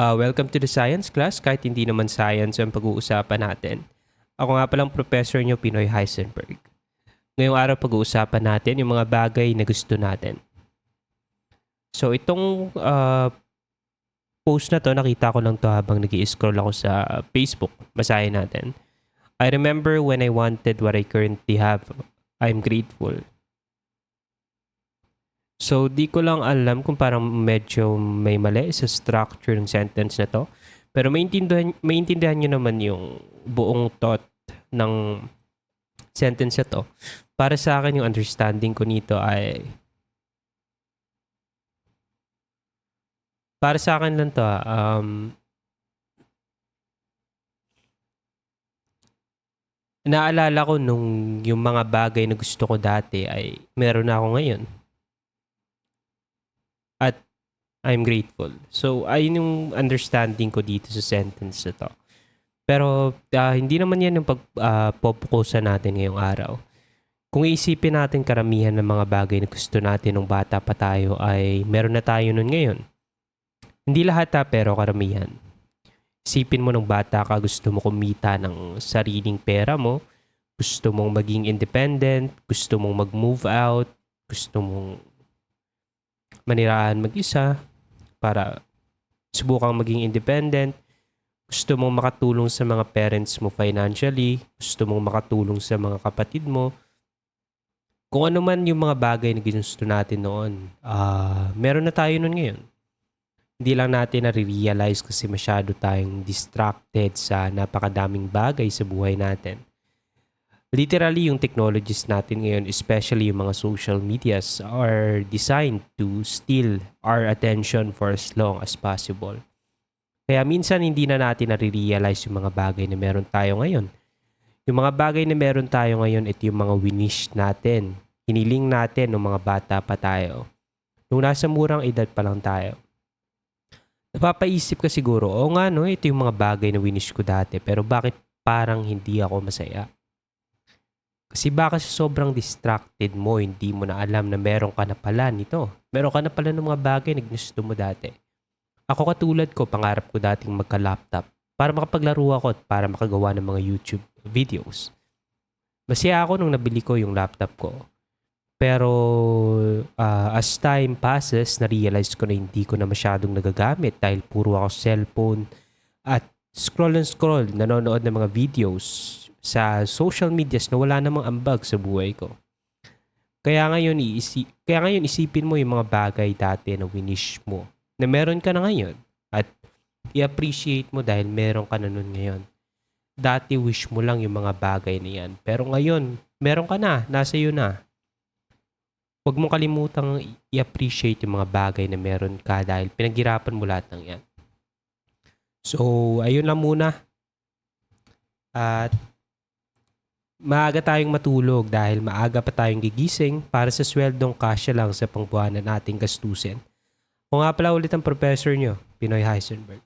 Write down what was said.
Ah, welcome to the science class kahit hindi naman science ang pag-uusapan natin. Ako nga palang professor nyo, Pinoy Heisenberg. Ngayong araw pag-uusapan natin yung mga bagay na gusto natin. So itong ah, post na to, nakita ko lang to habang nag scroll ako sa Facebook. Basahin natin. I remember when I wanted what I currently have. I'm grateful. So, di ko lang alam kung parang medyo may mali sa structure ng sentence na to. Pero maintindihan, maintindihan nyo naman yung buong thought ng sentence na to. Para sa akin, yung understanding ko nito ay para sa akin lang to ah, um, naalala ko nung yung mga bagay na gusto ko dati ay meron na ako ngayon. At I'm grateful. So, ayun yung understanding ko dito sa sentence na to. Pero ah, hindi naman yan yung pagpopukusan natin ngayong araw. Kung iisipin natin karamihan ng mga bagay na gusto natin nung bata pa tayo ay meron na tayo nun ngayon. Hindi lahat ha, pero karamihan. Isipin mo nung bata ka, gusto mo kumita ng sariling pera mo, gusto mong maging independent, gusto mong mag-move out, gusto mong manirahan mag-isa para subukang maging independent, gusto mong makatulong sa mga parents mo financially, gusto mong makatulong sa mga kapatid mo, kung ano man yung mga bagay na ginusto natin noon, ah meron na tayo noon ngayon. Hindi lang natin nare-realize kasi masyado tayong distracted sa napakadaming bagay sa buhay natin. Literally, yung technologies natin ngayon, especially yung mga social medias, are designed to steal our attention for as long as possible. Kaya minsan hindi na natin nare-realize yung mga bagay na meron tayo ngayon. Yung mga bagay na meron tayo ngayon, ito yung mga winish natin. Hiniling natin nung mga bata pa tayo. Nung nasa murang edad pa lang tayo napapaisip ka siguro, o nga no, ito yung mga bagay na winish ko dati, pero bakit parang hindi ako masaya? Kasi baka sa sobrang distracted mo, hindi mo na alam na meron ka na pala nito. Meron ka na pala ng mga bagay na gusto mo dati. Ako katulad ko, pangarap ko dating magka-laptop para makapaglaro ako at para makagawa ng mga YouTube videos. Masaya ako nung nabili ko yung laptop ko. Pero ah, as time passes, na-realize ko na hindi ko na masyadong nagagamit dahil puro ako cellphone at scroll and scroll, nanonood ng mga videos sa social medias na wala namang ambag sa buhay ko. Kaya ngayon, iisi kaya ngayon isipin mo yung mga bagay dati na winish mo na meron ka na ngayon at i-appreciate mo dahil meron ka na nun ngayon. Dati wish mo lang yung mga bagay na yan. Pero ngayon, meron ka na, nasa iyo na huwag mong kalimutang i-appreciate yung mga bagay na meron ka dahil pinaghirapan mo lahat ng yan. So, ayun lang muna. At maaga tayong matulog dahil maaga pa tayong gigising para sa sweldong kasya lang sa pangbuhanan nating gastusin. Kung nga pala ulit ang professor nyo, Pinoy Heisenberg.